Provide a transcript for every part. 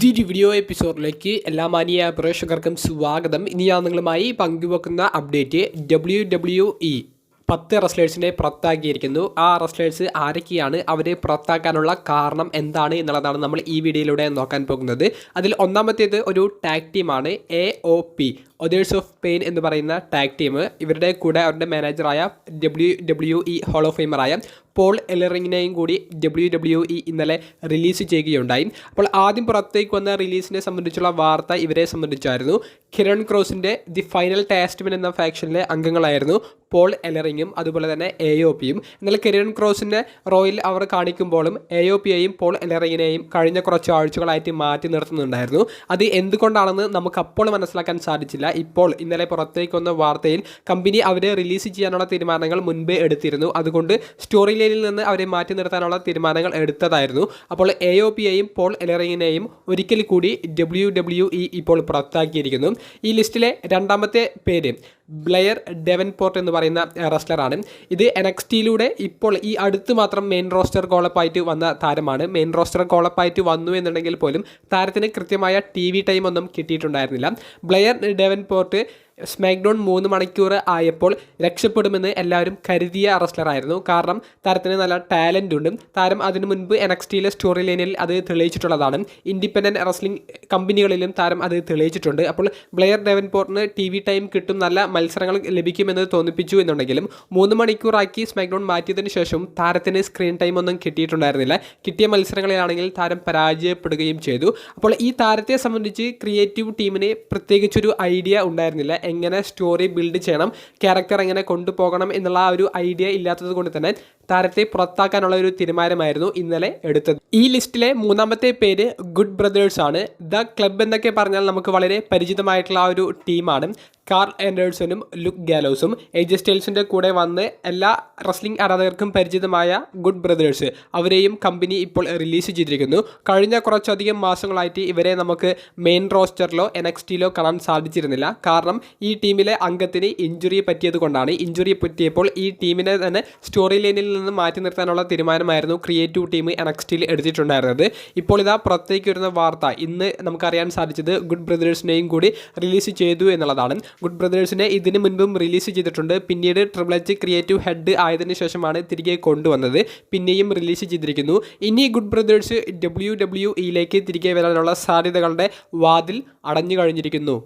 പുതിയൊരു വീഡിയോ എപ്പിസോഡിലേക്ക് എല്ലാ മാനിയ പ്രേക്ഷകർക്കും സ്വാഗതം. ഇനി ഞാൻ നിങ്ങളുമായി പങ്കുവെക്കുന്ന അപ്ഡേറ്റ് ഡബ്ല്യു ഡബ്ല്യു ഇ പത്ത് റെസ്ലേഴ്സിനെ പുറത്താക്കിയിരിക്കുന്നു. ആ റെസ്ലേഴ്സ് ആരൊക്കെയാണ്? അവരെ പുറത്താക്കാനുള്ള കാരണം എന്താണ് എന്നുള്ളതാണ് നമ്മൾ ഈ വീഡിയോയിലൂടെ നോക്കാൻ പോകുന്നത്. അതിൽ ഒന്നാമത്തേത് ഒരു ടാഗ് ടീമാണ് A O P authors of pain എന്ന് പറയുന്ന ടാഗ് ടീം ഇവരുടെ കൂടെ അവരുടെ മാനേജറായ W W E hall of ഫെയിമറായ Paul എലറിങ്ങിനെയും കൂടി ഡബ്ല്യു ഡബ്ല്യു ഇ ഇന്നലെ റിലീസ് ചെയ്യുകയുണ്ടായി. അപ്പോൾ ആദ്യം പുറത്തേക്ക് വന്ന റിലീസിനെ സംബന്ധിച്ചുള്ള വാർത്ത ഇവരെ സംബന്ധിച്ചായിരുന്നു. കിരൺ ക്രോസിന്റെ ദി ഫൈനൽ ടാസ്റ്റ്മെൻ എന്ന ഫാക്ഷനിലെ അംഗങ്ങളായിരുന്നു പോൾ എലറിങ്ങും അതുപോലെ തന്നെ എ ഒ പിയും എന്നാൽ കിരൺ ക്രോസിന്റെ റോയിൽ അവർ കാണിക്കുമ്പോഴും എ ഒ പിയെയും പോൾ എലറിങ്ങിനെയും കഴിഞ്ഞ കുറച്ച് ആഴ്ചകളായിട്ട് മാറ്റി നിർത്തുന്നുണ്ടായിരുന്നു. അത് എന്തുകൊണ്ടാണെന്ന് നമുക്ക് അപ്പോൾ മനസ്സിലാക്കാൻ സാധിച്ചില്ല. ഇപ്പോൾ ഇന്നലെ പുറത്തേക്ക് വന്ന വാർത്തയിൽ കമ്പനി അവരെ റിലീസ് ചെയ്യാനുള്ള തീരുമാനങ്ങൾ മുൻപേ എടുത്തിരുന്നു. അതുകൊണ്ട് സ്റ്റോറി ലൈനിൽ നിന്ന് അവരെ മാറ്റി നിർത്താനുള്ള തീരുമാനങ്ങൾ എടുത്തതായിരുന്നു. അപ്പോൾ എ ഒ പിയെയും പോൾ എലറിങ്ങിനെയും ഒരിക്കൽ കൂടി ഡബ്ല്യു ഡബ്ല്യു ഇ ഇപ്പോൾ പുറത്താക്കിയിരിക്കുന്നു. ഈ ലിസ്റ്റിലെ രണ്ടാമത്തെ പേര് ബ്ലെയർ ഡെവൻപോർട്ട് എന്ന് പറയുന്ന റെസ്ലറാണ് ഇത് എനക്സ്റ്റിയിലൂടെ ഇപ്പോൾ ഈ അടുത്ത് മാത്രം മെയിൻ റോസ്റ്റർ കോളപ്പായിട്ട് വന്ന താരമാണ്. മെയിൻ റോസ്റ്റർ കോളപ്പായിട്ട് വന്നു എന്നുണ്ടെങ്കിൽ പോലും താരത്തിന് കൃത്യമായ ടി വി ടൈം ഒന്നും കിട്ടിയിട്ടുണ്ടായിരുന്നില്ല. ബ്ലെയർ ഡെവൻപോർട്ട് സ്മാക്ഡൗൺ മൂന്ന് മണിക്കൂർ ആയപ്പോൾ രക്ഷപ്പെടുമെന്ന് എല്ലാവരും കരുതിയ റെസ്ലറായിരുന്നു കാരണം താരത്തിന് നല്ല ടാലന്റ് ഉണ്ട്. താരം അതിനു മുൻപ് എനക്സ്റ്റിയിലെ സ്റ്റോറി ലൈനിൽ അത് തെളിയിച്ചിട്ടുള്ളതാണ്. ഇൻഡിപെൻഡന്റ് റെസ്ലിംഗ് കമ്പനികളിലും താരം അത് തെളിയിച്ചിട്ടുണ്ട്. അപ്പോൾ ബ്ലെയർ ഡെവൻപോർട്ടിന് ടി വി ടൈം കിട്ടും നല്ല മത്സരങ്ങൾ ലഭിക്കുമെന്ന് തോന്നിപ്പിച്ചു എന്നുണ്ടെങ്കിലും മൂന്ന് മണിക്കൂറാക്കി സ്മാക്ഡൗൺ മാറ്റിയതിന് ശേഷം താരത്തിന് സ്ക്രീൻ ടൈം ഒന്നും കിട്ടിയിട്ടുണ്ടായിരുന്നില്ല. കിട്ടിയ മത്സരങ്ങളിലാണെങ്കിൽ താരം പരാജയപ്പെടുകയും ചെയ്തു. അപ്പോൾ ഈ താരത്തെ സംബന്ധിച്ച് ക്രിയേറ്റീവ് ടീമിന് പ്രത്യേകിച്ചൊരു ഐഡിയ ഉണ്ടായിരുന്നില്ല. എങ്ങനെ സ്റ്റോറി ബിൽഡ് ചെയ്യണം ക്യാരക്ടർ എങ്ങനെ കൊണ്ടുപോകണം എന്നുള്ള ആ ഒരു ഐഡിയ ഇല്ലാത്തത് കൊണ്ട് തന്നെ താരത്തെ പുറത്താക്കാനുള്ള ഒരു തീരുമാനമായിരുന്നു ഇന്നലെ എടുത്തത്. ഈ ലിസ്റ്റിലെ മൂന്നാമത്തെ പേര് ഗുഡ് ബ്രദേഴ്സ് ആണ്. ദ ക്ലബ് എന്നൊക്കെ പറഞ്ഞാൽ നമുക്ക് വളരെ പരിചിതമായിട്ടുള്ള ആ ഒരു ടീമാണ്. കാർ ആൻഡേഴ്സനും ലുക്ക് ഗാലോസും. എജ് സ്റ്റൈൽസിന്റെ കൂടെ വന്ന് എല്ലാ റെസ്ലിംഗ് ആരാധകർക്കും പരിചിതമായ ഗുഡ് ബ്രദേഴ്സ് അവരെയും കമ്പനി ഇപ്പോൾ റിലീസ് ചെയ്തിരിക്കുന്നു. കഴിഞ്ഞ കുറച്ചധികം മാസങ്ങളായിട്ട് ഇവരെ നമുക്ക് മെയിൻ റോസ്റ്ററിലോ എനക്സ്റ്റിയിലോ കാണാൻ സാധിച്ചിരുന്നില്ല. കാരണം ഈ ടീമിലെ അംഗത്തിന് ഇഞ്ചുറി പറ്റിയത് കൊണ്ടാണ്. ഇഞ്ചുറി പറ്റിയപ്പോൾ ഈ ടീമിനെ തന്നെ സ്റ്റോറി ലൈനിൽ നിന്ന് മാറ്റി നിർത്താനുള്ള തീരുമാനമായിരുന്നു ക്രിയേറ്റീവ് ടീം എനക്സ്റ്റിയിൽ എടുത്തിട്ടുണ്ടായിരുന്നത്. ഇപ്പോൾ ഇതാ പുറത്തേക്ക് വരുന്ന വാർത്ത. ഇന്ന് നമുക്കറിയാൻ സാധിച്ചത് ഗുഡ് ബ്രദേഴ്സിനെയും കൂടി റിലീസ് ചെയ്തു എന്നുള്ളതാണ്. ഗുഡ് ബ്രദേഴ്സിനെ ഇതിന് മുൻപും റിലീസ് ചെയ്തിട്ടുണ്ട്. പിന്നീട് ട്രിപ്പിൾ എച്ച് ക്രിയേറ്റീവ് ഹെഡ് ആയതിനു ശേഷമാണ് തിരികെ കൊണ്ടുവന്നത്. പിന്നെയും റിലീസ് ചെയ്തിരിക്കുന്നു. ഇനി ഗുഡ് ബ്രദേഴ്സ് ഡബ്ല്യു ഡബ്ല്യു ഇയിലേക്ക് തിരികെ വരാനുള്ള സാധ്യതകളുടെ വാതിൽ അടഞ്ഞു കഴിഞ്ഞിരിക്കുന്നു.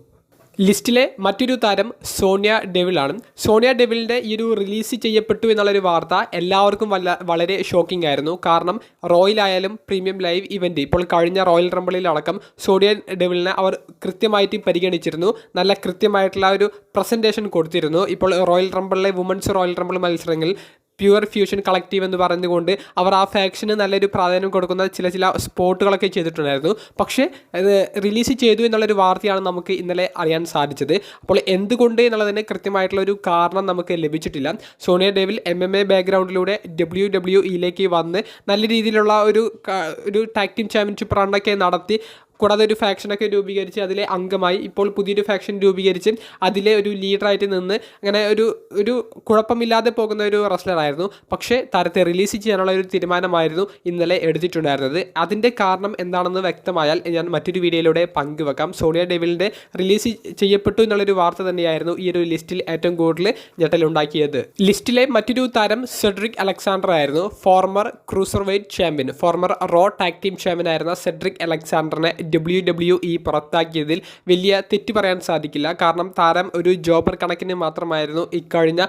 ലിസ്റ്റിലെ മറ്റൊരു താരം സോണിയ ഡെവിളാണ്. സോണിയ ഡെവിളിന്റെ ഈ ഒരു റിലീസ് ചെയ്യപ്പെട്ടു എന്നുള്ളൊരു വാർത്ത എല്ലാവർക്കും വല്ല വളരെ ഷോക്കിംഗ് ആയിരുന്നു. കാരണം റോയലായാലും പ്രീമിയം ലൈവ് ഇവന്റ് ഇപ്പോൾ കഴിഞ്ഞ റോയൽ റംബിളിലടക്കം സോണിയ ഡെവിളിനെ അവർ കൃത്യമായിട്ട് പരിഗണിച്ചിരുന്നു. നല്ല കൃത്യമായിട്ടുള്ള ഒരു പ്രസന്റേഷൻ കൊടുത്തിരുന്നു. ഇപ്പോൾ റോയൽ റംബിളിലെ വുമൻസ് റോയൽ റംബിൾ മത്സരങ്ങളിൽ പ്യുവർ ഫ്യൂഷൻ കളക്റ്റീവ് എന്ന് പറഞ്ഞുകൊണ്ട് അവർ ആ ഫാക്ഷന് നല്ലൊരു പ്രാധാന്യം കൊടുക്കുന്ന ചില ചില സ്പോട്ടുകളൊക്കെ ചെയ്തിട്ടുണ്ടായിരുന്നു. പക്ഷേ അത് റിലീസ് ചെയ്തു എന്നുള്ളൊരു വാർത്തയാണ് നമുക്ക് ഇന്നലെ അറിയാൻ സാധിച്ചത്. അപ്പോൾ എന്തുകൊണ്ട് എന്നുള്ളതിന് കൃത്യമായിട്ടുള്ള ഒരു കാരണം നമുക്ക് ലഭിച്ചിട്ടില്ല. Sonya Deville M M A ബാക്ക്ഗ്രൗണ്ടിലൂടെ W W ഇയിലേക്ക് വന്ന് നല്ല രീതിയിലുള്ള ഒരു ഒരു ടാക് ചാമ്പ്യൻഷിപ്പ് റണ്ണൊക്കെ നടത്തി കൂടാതെ ഒരു ഫാക്ഷനൊക്കെ രൂപീകരിച്ച് അതിലെ അംഗമായി ഇപ്പോൾ പുതിയൊരു ഫാക്ഷൻ രൂപീകരിച്ച് അതിലെ ഒരു ലീഡറായിട്ട് നിന്ന് അങ്ങനെ ഒരു ഒരു കുഴപ്പമില്ലാതെ പോകുന്ന ഒരു റെസ്ലറായിരുന്നു പക്ഷേ താരത്തെ റിലീസ് ചെയ്യാനുള്ള ഒരു തീരുമാനമായിരുന്നു ഇന്നലെ എടുത്തിട്ടുണ്ടായിരുന്നത്. അതിന്റെ കാരണം എന്താണെന്ന് വ്യക്തമായാൽ ഞാൻ മറ്റൊരു വീഡിയോയിലൂടെ പങ്കുവെക്കാം. സോണിയ ഡെവിലിന്റെ റിലീസ് ചെയ്യപ്പെട്ടു എന്നുള്ളൊരു വാർത്ത തന്നെയായിരുന്നു ഈ ഒരു ലിസ്റ്റിൽ ഏറ്റവും കൂടുതൽ ഞെട്ടലുണ്ടാക്കിയത്. ലിസ്റ്റിലെ മറ്റൊരു താരം സെഡ്രിക് അലക്സാണ്ടർ ആയിരുന്നു. Former cruiserweight champion former raw tag team champion ആയിരുന്ന സെഡ്രിക് അലക്സാണ്ടറിനെ ഡബ്ല്യു ഡബ്ല്യു ഇ പുറത്താക്കിയതിൽ വലിയ തെറ്റ് പറയാൻ സാധിക്കില്ല. കാരണം താരം ഒരു ജോബർ കണക്കിന് മാത്രമായിരുന്നു ഇക്കഴിഞ്ഞ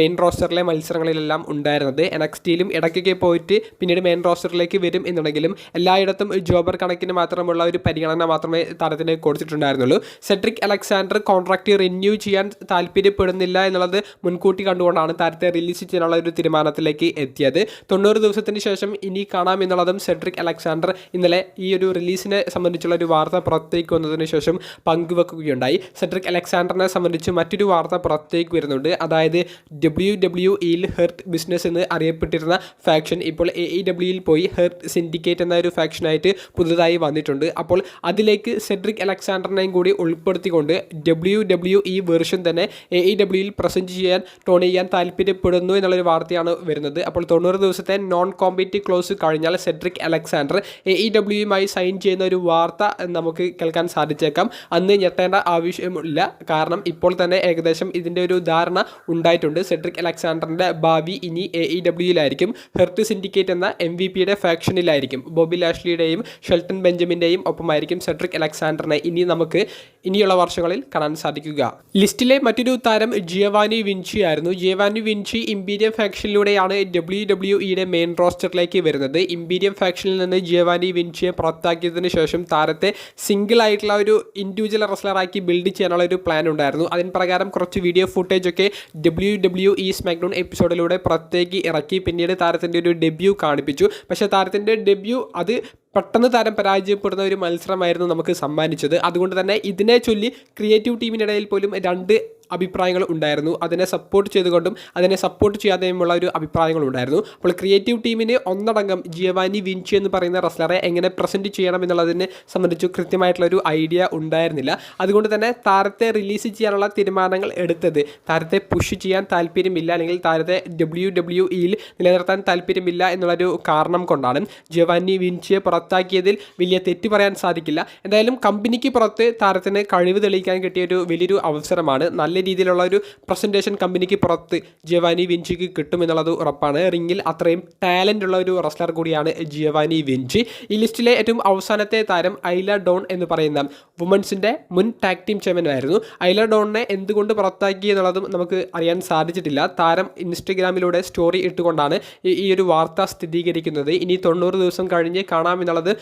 മെയിൻ റോസ്റ്ററിലെ മത്സരങ്ങളിലെല്ലാം ഉണ്ടായിരുന്നത്. എനക്സ്റ്റിയിലും ഇടയ്ക്കൊക്കെ പോയിട്ട് പിന്നീട് മെയിൻ റോസ്റ്ററിലേക്ക് വരും എന്നുണ്ടെങ്കിലും എല്ലായിടത്തും ജോബർ കണക്കിന് മാത്രമുള്ള ഒരു പരിഗണന മാത്രമേ താരത്തിന് കൊടുത്തിട്ടുണ്ടായിരുന്നുള്ളൂ. സെഡ്രിക് അലക്സാണ്ടർ കോൺട്രാക്റ്റ് റിന്യൂ ചെയ്യാൻ താല്പര്യപ്പെടുന്നില്ല എന്നുള്ളത് മുൻകൂട്ടി കണ്ടുകൊണ്ടാണ് താരത്തെ റിലീസ് ചെയ്യാനുള്ള ഒരു തീരുമാനത്തിലേക്ക് എത്തിയത്. തൊണ്ണൂറ് ദിവസത്തിന് ശേഷം ഇനി കാണാം എന്നുള്ളതും സെഡ്രിക് അലക്സാണ്ടർ ഇന്നലെ ഈ ഒരു റിലീസിനെ സംബന്ധിച്ചുള്ള ഒരു വാർത്ത പുറത്തേക്ക് വന്നതിന് ശേഷം പങ്കുവെക്കുകയുണ്ടായി. സെട്രിക് അലക്സാണ്ടറിനെ സംബന്ധിച്ച് മറ്റൊരു വാർത്ത പുറത്തേക്ക് വരുന്നുണ്ട്. അതായത് ഡബ്ല്യു ഡബ്ല്യു ഇയിൽ ഹെർട്ട് ബിസിനസ് എന്ന് അറിയപ്പെട്ടിരുന്ന ഫാക്ഷൻ ഇപ്പോൾ എ ഇ ഡബ്ല്യുയിൽ പോയി ഹെർട്ട് സിൻഡിക്കേറ്റ് എന്ന ഒരു ഫാക്ഷനായിട്ട് പുതുതായി വന്നിട്ടുണ്ട്. അപ്പോൾ അതിലേക്ക് സെഡ്രിക് അലക്സാണ്ടറിനെയും കൂടി ഉൾപ്പെടുത്തിക്കൊണ്ട് ഡബ്ല്യു ഡബ്ല്യു ഇ വെർഷൻ തന്നെ എ ഇ ഡബ്ല്യുയിൽ പ്രസന്റ് ചെയ്യാൻ ടോൺ ചെയ്യാൻ താല്പര്യപ്പെടുന്നു എന്നുള്ളൊരു വാർത്തയാണ് വരുന്നത്. അപ്പോൾ തൊണ്ണൂറ് ദിവസത്തെ നോൺ കോമ്പറ്റീവ് ക്ലോസ് കഴിഞ്ഞാൽ സെഡ്രിക് അലക്സാണ്ടർ എ ഇ ഡബ്ല്യുയുമായി സൈൻ ചെയ്യുന്ന ഒരു വാർത്ത വാർത്ത നമുക്ക് കേൾക്കാൻ സാധിച്ചേക്കാം. അന്ന് ഞെട്ടേണ്ട ആവശ്യമില്ല. കാരണം ഇപ്പോൾ തന്നെ ഏകദേശം ഇതിന്റെ ഒരു ധാരണ ഉണ്ടായിട്ടുണ്ട്. സെഡ്രിക് അലക്സാണ്ടറിന്റെ ഭാവി ഇനി എ ഇ ഡബ്ല്യുയിലായിരിക്കും ഹെർത്ത് സിൻഡിക്കേറ്റ് എന്ന എം വി പിയുടെ ഫാക്ഷനിലായിരിക്കും. ബോബി ലാഷ്ലിയുടെയും ഷെൽട്ടൺ ബെഞ്ചമിന്റെയും ഒപ്പമായിരിക്കും സെഡ്രിക് അലക്സാണ്ടറിനെ ഇനി നമുക്ക് ഇനിയുള്ള വർഷങ്ങളിൽ കാണാൻ സാധിക്കുക. ലിസ്റ്റിലെ മറ്റൊരു താരം ജിയവാനി വിൻചി ആയിരുന്നു. ജിയവാനി വിൻചി ഇമ്പീരിയം ഫാക്ഷനിലൂടെയാണ് ഡബ്ല്യു ഡബ്ല്യു ഇയുടെ മെയിൻ റോസ്റ്ററിലേക്ക് വരുന്നത്. ഇമ്പീരിയം ഫാക്ഷനിൽ നിന്ന് ജിയവാനി വിൻചിയെ പുറത്താക്കിയതിനു ശേഷം താരത്തെ സിംഗിൾ ആയിട്ടുള്ള ഒരു ഇൻഡിവിജ്വൽ റെസ്ലറാക്കി ബിൽഡ് ചെയ്യാനുള്ള ഒരു പ്ലാൻ ഉണ്ടായിരുന്നു. അതിന് പ്രകാരം കുറച്ച് വീഡിയോ ഫുട്ടേജ് ഒക്കെ ഡബ്ല്യു ഡബ്ല്യു ഇ സ്മാക്ഡൗൺ എപ്പിസോഡിലൂടെ പുറത്തേക്ക് ഇറക്കി പിന്നീട് താരത്തിന്റെ ഒരു ഡെബ്യൂ കാണിപ്പിച്ചു. പക്ഷേ താരത്തിന്റെ ഡെബ്യൂ അത് പെട്ടെന്ന് താരം പരാജയപ്പെടുന്ന ഒരു മത്സരമായിരുന്നു നമുക്ക് സമ്മാനിച്ചത്. അതുകൊണ്ട് തന്നെ ഇതിനെ ചൊല്ലി ക്രിയേറ്റീവ് ടീമിനിടയിൽ പോലും രണ്ട് അഭിപ്രായങ്ങൾ ഉണ്ടായിരുന്നു. അതിനെ സപ്പോർട്ട് ചെയ്തുകൊണ്ടും അതിനെ സപ്പോർട്ട് ചെയ്യാതെയുമുള്ള ഒരു അഭിപ്രായങ്ങൾ ഉണ്ടായിരുന്നു. അപ്പോൾ ക്രിയേറ്റീവ് ടീമിന് ഒന്നടങ്കം ജിയവാനി വിൻചി എന്ന് പറയുന്ന റെസ്ലറെ എങ്ങനെ പ്രസന്റ് ചെയ്യണം എന്നുള്ളതിനെ സംബന്ധിച്ച് കൃത്യമായിട്ടുള്ള ഒരു ഐഡിയ ഉണ്ടായിരുന്നില്ല. അതുകൊണ്ട് തന്നെ താരത്തെ റിലീസ് ചെയ്യാനുള്ള തീരുമാനങ്ങൾ എടുത്തത് താരത്തെ പുഷ് ചെയ്യാൻ താല്പര്യമില്ല അല്ലെങ്കിൽ താരത്തെ ഡബ്ല്യു ഡബ്ല്യു ഇയിൽ നിലനിർത്താൻ താല്പര്യമില്ല എന്നുള്ളൊരു കാരണം കൊണ്ടാണ് ജിയവാനി വിൻചിയെ പുറത്താക്കിയതിൽ വലിയ തെറ്റ് പറയാൻ സാധിക്കില്ല. എന്തായാലും കമ്പനിക്ക് പുറത്ത് താരത്തിന് കഴിവ് തെളിയിക്കാൻ കിട്ടിയ ഒരു വലിയൊരു അവസരമാണ്. നല്ല രീതിയിലുള്ള ഒരു പ്രസന്റേഷൻ കമ്പനിക്ക് പുറത്ത് ജിയവാനി വിഞ്ചിക്ക് കിട്ടുമെന്നുള്ളത് ഉറപ്പാണ്. റിങ്ങിൽ അത്രയും ടാലന്റ് ഉള്ള ഒരു റെസ്ലർ കൂടിയാണ് ജിയവാനി വിഞ്ചി ഈ ലിസ്റ്റിലെ ഏറ്റവും അവസാനത്തെ താരം ഐല ഡോൺ എന്ന് പറയുന്ന വുമൻസിന്റെ മുൻ ടാഗ് ടീം ആയിരുന്നു. ഐല ഡോണിനെ എന്തുകൊണ്ട് പുറത്താക്കി എന്നുള്ളതും നമുക്ക് അറിയാൻ സാധിച്ചിട്ടില്ല. താരം ഇൻസ്റ്റഗ്രാമിലൂടെ സ്റ്റോറി ഇട്ടുകൊണ്ടാണ് ഈ- ഒരു വാർത്ത സ്ഥിരീകരിക്കുന്നത്. ഇനി തൊണ്ണൂറ് ദിവസം കഴിഞ്ഞ് കാണാമെന്നുള്ളത്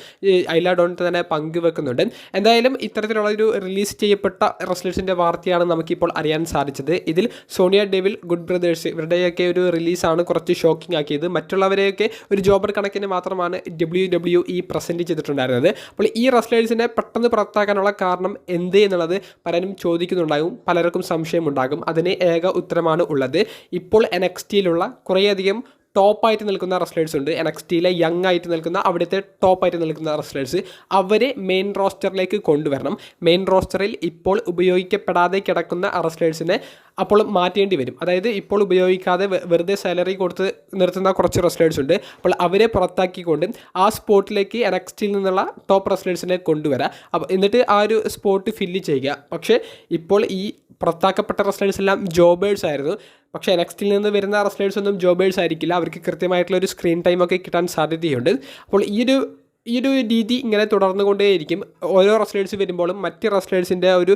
ഐല ഡോൺ തന്നെ പങ്കുവെക്കുന്നുണ്ട്. എന്തായാലും ഇത്തരത്തിലുള്ള ഒരു റിലീസ് ചെയ്യപ്പെട്ട റെസ്ലേഴ്സിന്റെ വാർത്തയാണ് നമുക്കിപ്പോൾ അറിയാൻ സാധിച്ചത്. ഇതിൽ സോണിയ ഡെവിൽ ഗുഡ് ബ്രദേഴ്സ് ഇവരുടെയൊക്കെ ഒരു റിലീസാണ് കുറച്ച് ഷോക്കിംഗ് ആക്കിയത്. മറ്റുള്ളവരെയൊക്കെ ഒരു ജോബർ കണക്കിന് മാത്രമാണ് ഡബ്ല്യു ഡബ്ല്യു ഇ പ്രസന്റ് ചെയ്തിട്ടുണ്ടായിരുന്നത്. അപ്പോൾ ഈ റെസ്ലേഴ്സിനെ പെട്ടെന്ന് പുറത്താക്കാനുള്ള കാരണം എന്ത് എന്നുള്ളത് പലരും ചോദിക്കുന്നുണ്ടാകും. പലർക്കും സംശയമുണ്ടാകും. അതിന് ഏക ഉത്തരമാണ് ഉള്ളത്. ഇപ്പോൾ എൻ എക്സ് ടിയിലുള്ള കുറേയധികം ടോപ്പായിട്ട് നിൽക്കുന്ന റെസ്ലേഴ്സ് ഉണ്ട്. എൻ എക്സ് ടിയിലെ യങ് ആയിട്ട് നിൽക്കുന്ന അവിടുത്തെ ടോപ്പായിട്ട് നിൽക്കുന്ന റെസ്ലേഴ്സ് അവരെ മെയിൻ റോസ്റ്ററിലേക്ക് കൊണ്ടുവരണം. മെയിൻ റോസ്റ്ററിൽ ഇപ്പോൾ ഉപയോഗിക്കപ്പെടാതെ കിടക്കുന്ന റെസ്ലേഴ്സിനെ അപ്പോൾ മാറ്റേണ്ടി വരും. അതായത് ഇപ്പോൾ ഉപയോഗിക്കാതെ വെറുതെ സാലറി കൊടുത്ത് നിർത്തുന്ന കുറച്ച് റെസ്ലേഴ്സ് ഉണ്ട്. അപ്പോൾ അവരെ പുറത്താക്കിക്കൊണ്ട് ആ സ്പോട്ടിലേക്ക് എൻ എക്സ് ടിയിൽ നിന്നുള്ള ടോപ്പ് റെസ്ലേഴ്സിനെ കൊണ്ടുവരാം. അപ്പോൾ എന്നിട്ട് ആ ഒരു സ്പോട്ട് ഫില്ല് ചെയ്യുക. പക്ഷേ ഇപ്പോൾ ഈ പുറത്താക്കപ്പെട്ട റെസ്ലേഴ്സ് എല്ലാം ജോബേഴ്സ് ആയിരുന്നു. പക്ഷേ നെക്സ്റ്റിൽ നിന്ന് വരുന്ന റെസ്ലേഴ്സ് ഒന്നും ജോബേഴ്സ് ആയിരിക്കില്ല. അവർക്ക് കൃത്യമായിട്ടുള്ള ഒരു സ്ക്രീൻ ടൈം ഒക്കെ കിട്ടാൻ സാധ്യതയുണ്ട്. അപ്പോൾ ഈ ഒരു ഈ ഒരു രീതി ഇങ്ങനെ തുടർന്നുകൊണ്ടേയിരിക്കും. ഓരോ റെസ്ലേഴ്സ് വരുമ്പോഴും മറ്റ് റെസ്ലേഴ്സിന്റെ ഒരു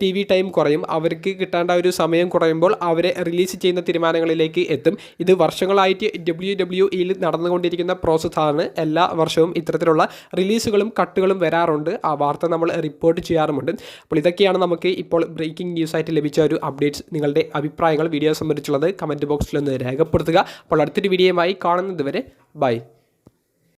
ടി വി ടൈം കുറയും. അവർക്ക് കിട്ടേണ്ട ഒരു സമയം കുറയുമ്പോൾ അവരെ റിലീസ് ചെയ്യുന്ന തീരുമാനങ്ങളിലേക്ക് എത്തും. ഇത് വർഷങ്ങളായിട്ട് ഡബ്ല്യു ഡബ്ല്യു ഇയിൽ നടന്നുകൊണ്ടിരിക്കുന്ന പ്രോസസ്സാണ് എല്ലാ വർഷവും ഇത്തരത്തിലുള്ള റിലീസുകളും കട്ടുകളും വരാറുണ്ട്. ആ വാർത്ത നമ്മൾ റിപ്പോർട്ട് ചെയ്യാറുമുണ്ട്. അപ്പോൾ ഇതൊക്കെയാണ് നമുക്ക് ഇപ്പോൾ ബ്രേക്കിംഗ് ന്യൂസായിട്ട് ലഭിച്ച ഒരു അപ്ഡേറ്റ്സ് നിങ്ങളുടെ അഭിപ്രായങ്ങൾ വീഡിയോ സംബന്ധിച്ചുള്ളത് കമന്റ് ബോക്സിൽ ഒന്ന് രേഖപ്പെടുത്തുക. അപ്പോൾ അടുത്തൊരു വീഡിയോയുമായി കാണുന്നത് വരെ ബൈ